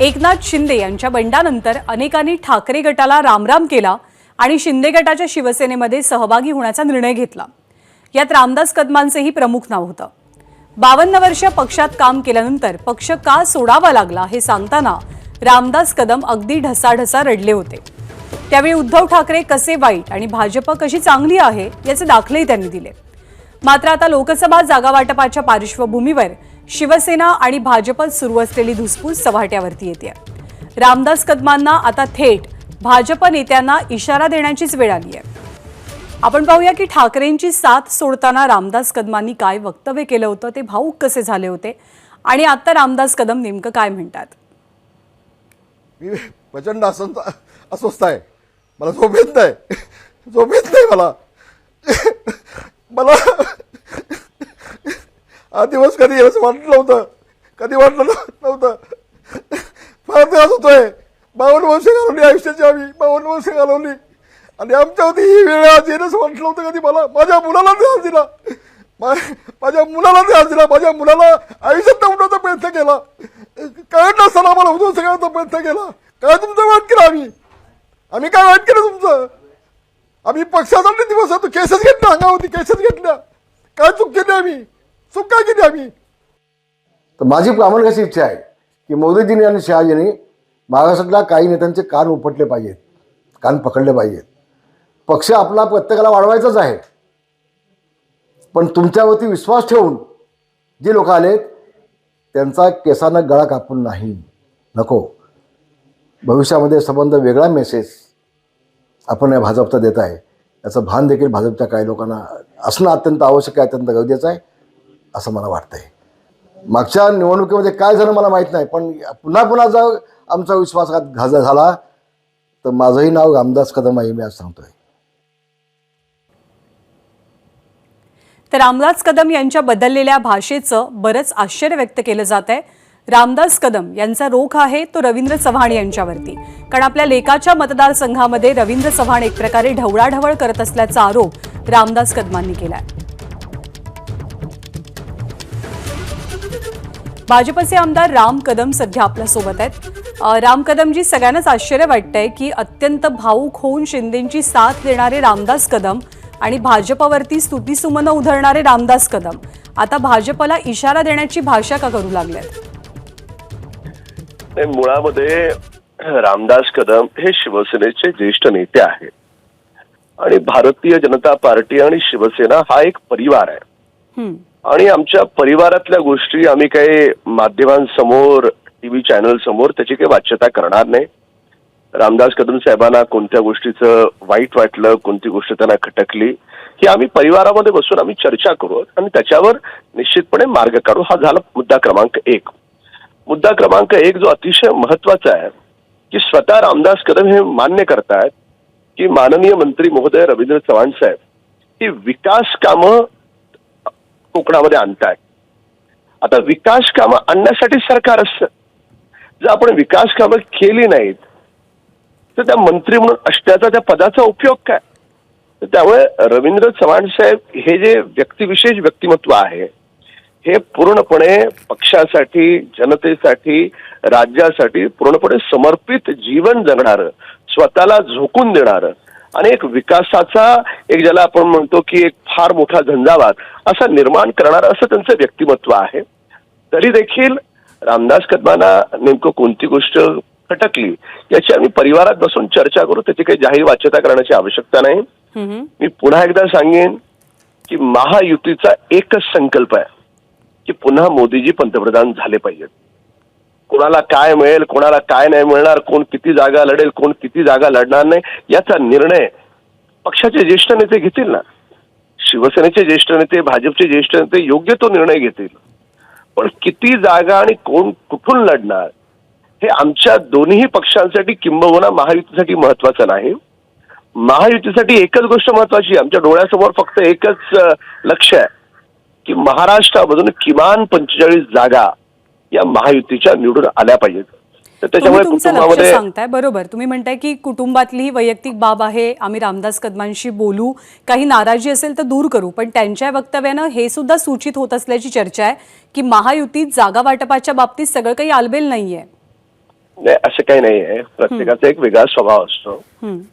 एकनाथ शिंदे यांच्या बंडानंतर अनेकांनी ठाकरे गटाला रामराम केला आणि शिंदे गटाच्या शिवसेनेमध्ये सहभागी होण्याचा निर्णय घेतला. यात रामदास कदमांचेही प्रमुख नाव होतं. बावन्न वर्ष पक्षात काम केल्यानंतर पक्ष का सोडावा लागला हे सांगताना रामदास कदम अगदी ढसाढसा रडले होते. त्यावेळी उद्धव ठाकरे कसे वाईट आणि भाजप कशी चांगली आहे याचे दाखलेही त्यांनी दिले. मात्र आता लोकसभा जागावाटपाच्या पार्श्वभूमीवर शिवसेना आणि भाजपत सुरू असलेली धुसफूस चव्हाट्यावरती येते रामदास कदमांना आता थेट भाजप नेत्यांना इशारा देण्याचीच वेळ आली आहे. आपण पाहूया की ठाकरेंची साथ सोडताना रामदास कदमांनी काय वक्तव्य केलं होतं ते भाऊक कसे झाले होते? आणि आता रामदास कदम नेमकं काय म्हणतात? मी प्रचंड असंत अस्वस्थ आहे. मला झोप येत नाही. झोप येत नाही मला. मला हा दिवस कधी असं वाटलं नव्हतं. कधी वाटलं नव्हतं. फार त्रास होतोय. बावन्न वर्ष घालवली आयुष्याची आम्ही. बावन्न वर्ष घालवली. आणि आमच्यावरती ही वेळ आज येईल असं वाटलं होतं कधी मला. माझ्या मुलाला त्रास दिला. मा- माझ्या मुलाला त्रास दिला. माझ्या मुलाला आयुष्यात उठवण्याचा प्रयत्न केला. कळत नसताना आम्हाला उद्ध्वस्त सगळ्यांचा प्रयत्न केला. काय तुमचं वाट केलं आम्ही? आम्ही काय वाईट केलं तुमचं? आम्ही पक्षासाठी दिवस होतो केसेस घेतल्या अंगावरती केसेस घेतल्या काय चूक केली आम्ही? चुका काय आम्ही तर माझी प्रामाणिक अशी इच्छा आहे की मोदीजींनी आणि शहाजींनी महाराष्ट्रातल्या काही नेत्यांचे कान उपटले पाहिजेत कान पकडले पाहिजेत. पक्ष आपला प्रत्येकाला वाढवायचाच आहे. पण तुमच्यावरती विश्वास ठेवून जे लोक आलेत त्यांचा केसानं गळा कापून नाही. नको. भविष्यामध्ये संबंध वेगळा मेसेज आपण या भाजपचा देत आहे. याचं भान देखील भाजपच्या काही लोकांना असणं अत्यंत आवश्यक आहे अत्यंत गरजेचं आहे. असं मला वाटतंय. मागच्या निवडणुकीमध्ये काय झालं मला माहीत नाही पण पुन्हा पुन्हा जर आमचा विश्वासघात घाजा झाला तर माझंही नाव रामदास कदम आहे मी आज सांगतोय. तर रामदास कदम यांच्या बदललेल्या भाषेचं बरंच आश्चर्य व्यक्त केलं जात आहे. रामदास कदम यांचा रोख आहे तो रवींद्र चव्हाण यांच्यावरती. कारण आपल्या लेकाच्या मतदारसंघामध्ये रवींद्र चव्हाण एक प्रकारे ढवळाढवळ करत असल्याचा आरोप रामदास कदमांनी केला आहे भाजपचे आमदार राम कदम सध्या आपल्यासोबत आहेत. राम कदमजी सगळ्यांनाच आश्चर्य वाटतंय की अत्यंत भाऊक होऊन शिंदेची साथ देणारे रामदास कदम आणि भाजपवरती स्तुतीसुमनं उधळणारे रामदास कदम. आता भाजपला इशारा देण्याची भाषा का करू लागल्यात मुळामध्ये रामदास कदम हे शिवसेनेचे ज्येष्ठ नेते आहेत. आणि भारतीय जनता पार्टी आणि शिवसेना हा एक परिवार आहे. आणि आमच्या परिवारातल्या गोष्टी आम्ही काही माध्यमांसमोर टीव्ही चॅनल समोर त्याची काही वाच्यता करणार नाही. रामदास कदम साहेबांना कोणत्या गोष्टीचं वाईट वाटलं कोणती गोष्ट त्यांना खटकली ही आम्ही परिवारामध्ये बसून आम्ही चर्चा करू आणि त्याच्यावर निश्चितपणे मार्ग काढू. हा झाला मुद्दा क्रमांक एक. मुद्दा क्रमांक एक जो अतिशय महत्त्वाचा आहे की स्वतः रामदास कदम हे मान्य करतायत की माननीय मंत्री महोदय रवींद्र चव्हाण साहेब ही विकास कामं कोकणामध्ये आणताय. आता विकास कामं आणण्यासाठी सरकार असतं. जर आपण विकास कामं केली नाहीत तर त्या मंत्री म्हणून असण्याचा त्या पदाचा उपयोग काय? तर त्यामुळे रवींद्र चव्हाण साहेब हे जे व्यक्तिविशेष व्यक्तिमत्व आहे हे पूर्णपणे पक्षासाठी जनतेसाठी राज्यासाठी पूर्णपणे समर्पित जीवन जगणारं स्वतःला झोकून देणारं आणि एक विकासाचा एक ज्याला आपण म्हणतो की एक फार मोठा झंझावात असा निर्माण करणारं असं त्यांचं व्यक्तिमत्व आहे. तरी देखील रामदास कदमांना नेमकं कोणती गोष्ट खटकली याची आम्ही परिवारात बसून चर्चा करू. त्याची काही जाहीर वाच्यता करण्याची आवश्यकता नाही. मी पुन्हा एकदा सांगेन की महायुतीचा एकच संकल्प आहे की पुन्हा मोदीजी पंतप्रधान झाले पाहिजेत. कोणाला काय मिळेल कोणाला काय नाही मिळणार कोण किती जागा लढेल कोण किती जागा लढणार नाही याचा निर्णय पक्षाचे ज्येष्ठ नेते घेतील ना. शिवसेनेचे ज्येष्ठ नेते भाजपचे ज्येष्ठ नेते योग्य तो निर्णय घेतील. पण किती जागा आणि कोण कुठून लढणार हे आमच्या दोन्ही पक्षांसाठी किंबहुना महायुतीसाठी महत्वाचं नाही. महायुतीसाठी एकच गोष्ट महत्वाची आमच्या डोळ्यासमोर फक्त एकच लक्ष आहे की महाराष्ट्रामधून किमान पंचेचाळीस जागा या महायुतीच्या निवडून आल्या पाहिजेत. तर त्याच्यामुळे कुटुंबामध्ये सांगताय बरोबर. तुम्ही म्हणताय की कुटुंबातली ही वैयक्तिक बाब आहे आम्ही रामदास कदमांशी बोलू. काही नाराजी असेल तर दूर करू पण त्यांच्या वक्तव्यानं हे सुद्धा सूचित होत असल्याची चर्चा आहे की महायुतीत जागा वाटपाच्या बाबतीत सगळं काही आलबेल नाहीये. नाही असं काही नाही आहे प्रत्येकाचा एक वेगळा स्वभाव असतो.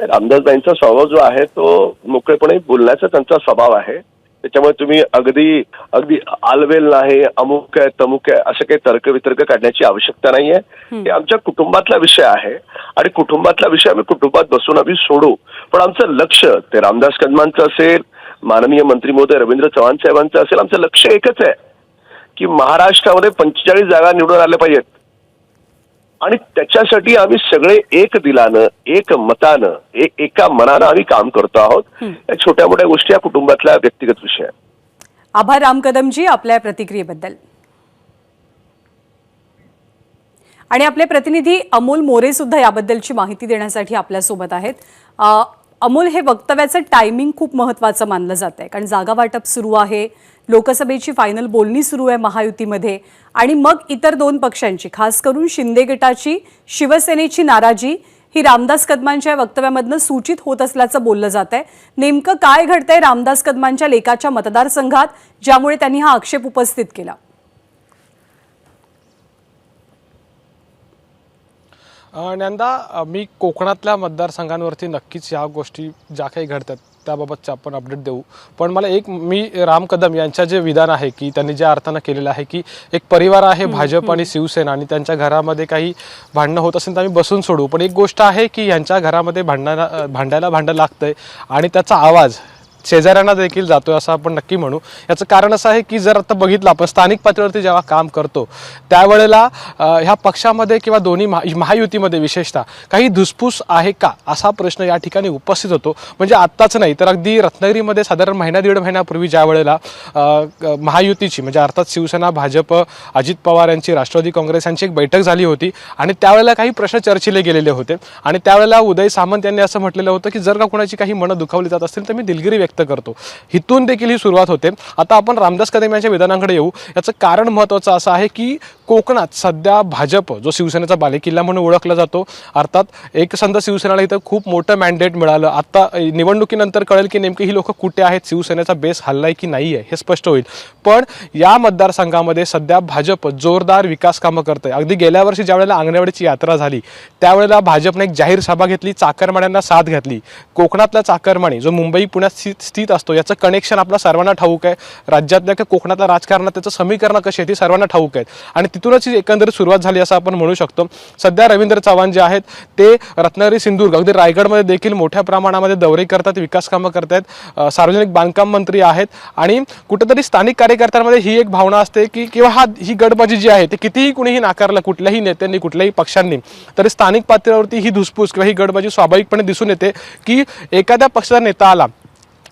रामदासबाईंचा स्वभाव जो आहे तो मोकळेपणे बोलण्याचा त्यांचा स्वभाव आहे. त्याच्यामुळे तुम्ही अगदी अगदी आलवेल नाही अमुक आहे तमुक आहे असं काही तर्क वितर्क काढण्याची आवश्यकता नाहीये. हे आमच्या कुटुंबातला विषय आहे आणि कुटुंबातला विषय आम्ही कुटुंबात बसून आम्ही सोडू. पण आमचं लक्ष ते रामदास कदमांचं असेल माननीय मंत्री महोदय रवींद्र चव्हाण साहेबांचं असेल आमचं लक्ष एकच आहे की महाराष्ट्रामध्ये पंचेचाळीस जागा निवडून आल्या पाहिजेत. आणि त्याच्यासाठी आम्ही सगळे एक दिलानं एक मतानं एक एका मनानं आम्ही काम करतो आहोत. या छोट्या मोठ्या गोष्टी या कुटुंबातल्या व्यक्तिगत विषय आहेत. आभार राम कदमजी आपल्या प्रतिक्रियेबद्दल. आणि आपले प्रतिनिधी अमोल मोरे सुद्धा याबद्दलची माहिती देण्यासाठी आपल्यासोबत आहेत. अमोल हे वक्तव्याचं टायमिंग खूप महत्त्वाचं मानलं जात आहे कारण जागा वाटप सुरू आहे लोकसभेची फायनल बोलणी सुरू आहे महायुतीमध्ये आणि मग इतर दोन पक्षांची खास करून शिंदे गटाची शिवसेनेची नाराजी ही रामदास कदमांच्या वक्तव्यामधनं सूचित होत असल्याचं बोललं जात आहे नेमकं काय घडतंय रामदास कदमांच्या लेखाच्या मतदारसंघात ज्यामुळे त्यांनी हा आक्षेप उपस्थित केला? अ, मी कोकणातल्या मतदारसंघांवरती नक्कीच ह्या गोष्टी ज्या काही घडतात त्याबाबतचे आपण अपडेट देऊ. पण मला एक मी राम कदम यांच्या जे विधान आहे की त्यांनी ज्या अर्थानं केलेलं आहे की एक परिवार आहे भाजप आणि शिवसेना आणि त्यांच्या घरामध्ये काही भांडणं होत असेल तर आम्ही बसून सोडू. पण एक गोष्ट आहे की यांच्या घरामध्ये भांडणाला अ, भांडायला भांडं लागतंय आणि त्याचा आवाज शेजाऱ्यांना देखील जातोय असं आपण नक्की म्हणू. याचं कारण असं आहे की जर आता बघितलं आपण स्थानिक पातळीवरती जेव्हा काम करतो त्यावेळेला ह्या पक्षामध्ये किंवा दोन्ही महा महायुतीमध्ये विशेषतः काही धुसफूस आहे का? असा प्रश्न या ठिकाणी उपस्थित होतो. म्हणजे आत्ताच नाही तर अगदी रत्नागिरीमध्ये साधारण महिना दीड महिन्यापूर्वी ज्या वेळेला महायुतीची म्हणजे अर्थात शिवसेना भाजप अजित पवार यांची राष्ट्रवादी काँग्रेस यांची एक बैठक झाली होती आणि त्यावेळेला काही प्रश्न चर्चिले गेलेले होते. आणि त्यावेळेला उदय सामंत यांनी असं म्हटलेलं होतं की जर का कोणाची काही मनं दुखावली जात असतील तर मी दिलगिरी व्यक्त करतो. इथून देखील ही सुरुवात होते. आता आपण रामदास कदम यांच्या विधानांकडे येऊ. याचं कारण महत्त्वाचं असं आहे की कोकणात सध्या भाजप जो शिवसेनेचा बालेकिल्ला म्हणून ओळखला जातो अर्थात एक संत शिवसेनेला इथं खूप मोठं मॅन्डेट मिळालं. आता निवडणुकीनंतर कळेल की नेमकी ही लोक कुठे आहेत शिवसेनेचा बेस हल्लाय की नाही आहे हे स्पष्ट होईल. पण या मतदारसंघामध्ये सध्या भाजप जोरदार विकास कामं करते अगदी गेल्या वर्षी ज्या वेळेला यात्रा झाली त्यावेळेला भाजपने एक जाहीर सभा घेतली चाकरमान्यांना साथ घातली. कोकणातला चाकरमाणी जो मुंबई पुण्यात स्थित असतो. याचं कनेक्शन आपला सर्वांना ठाऊक आहे. राज्यातल्या किंवा कोकणातल्या राजकारणात त्याचं समीकरणं कशी आहेत ती सर्वांना ठाऊक आहेत. आणि तिथूनच एकंदरीत सुरुवात झाली असं आपण म्हणू शकतो. सध्या रवींद्र चव्हाण जे आहेत ते रत्नागिरी सिंधुदुर्ग अगदी रायगडमध्ये देखील मोठ्या प्रमाणामध्ये दौरे करतात विकास कामं करतायत. सार्वजनिक बांधकाम मंत्री आहेत. आणि कुठेतरी स्थानिक कार्यकर्त्यांमध्ये ही एक भावना असते की किंवा हा ही गडबाजी जी आहे ती कितीही कुणीही नाकारलं कुठल्याही नेत्यांनी कुठल्याही पक्षांनी तरी स्थानिक पातळीवरती ही धुसफूस किंवा ही गडबाजी स्वाभाविकपणे दिसून येते की एखाद्या पक्षाचा नेता आला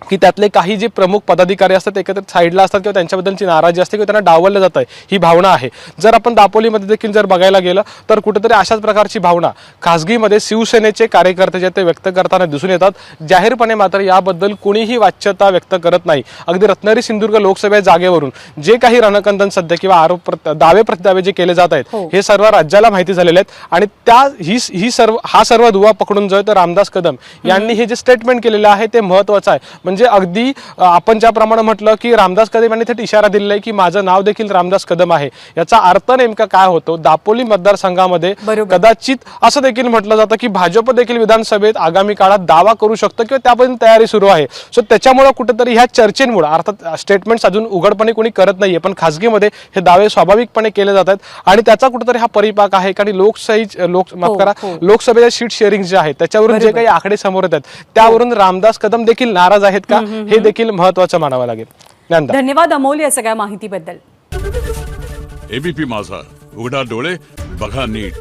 की त्यातले काही जे प्रमुख पदाधिकारी असतात एकत्रित साईडला असतात किंवा त्यांच्याबद्दलची नाराजी असते किंवा त्यांना डावललं जात आहे ही भावना आहे. जर आपण दापोलीमध्ये देखील जर बघायला गेलं तर कुठेतरी अशाच प्रकारची भावना खासगीमध्ये शिवसेनेचे कार्यकर्ते जे ते व्यक्त करताना दिसून येतात. जाहीरपणे मात्र याबद्दल कुणीही वाच्यता व्यक्त करत नाही. अगदी रत्नागिरी सिंधुदुर्ग लोकसभे जागेवरून जे काही रणकंदन सध्या किंवा आरोप दावे प्रत्यावे जे केले जात आहेत हो. हे सर्व राज्याला माहिती झालेले आहेत. आणि त्या ही ही सर्व हा सर्व दुवा पकडून जो आहे तो रामदास कदम यांनी हे जे स्टेटमेंट केलेलं आहे ते महत्वाचं आहे. म्हणजे अगदी आपण ज्याप्रमाणे म्हटलं की रामदास कदम यांनी थेट इशारा दिलेला आहे की माझं नाव देखील रामदास कदम आहे याचा अर्थ नेमका काय होतो दापोली मतदारसंघामध्ये. कदाचित असं देखील म्हटलं जातं की भाजप देखील विधानसभेत आगामी काळात दावा करू शकतं किंवा त्यापर्यंत तयारी सुरू आहे सो त्याच्यामुळे कुठेतरी ह्या चर्चेमुळे अर्थात स्टेटमेंट्स अजून उघडपणे कोणी करत नाहीये पण खासगीमध्ये हे दावे स्वाभाविकपणे केले जातात आणि त्याचा कुठेतरी हा परिपाक आहे कारण लोकशाही लोक माफ हो, करा हो. लोकसभेच्या सीट शेअरिंग जे आहे त्याच्यावरून जे. काही आकडे समोर येतात त्यावरून रामदास कदम देखील नाराज आहेत का? हे देखील महत्वाचं मानावं लागेल. धन्यवाद अमोल या सगळ्या माहितीबद्दल. एबीपी माझा. उघडा डोळे बघा नीट.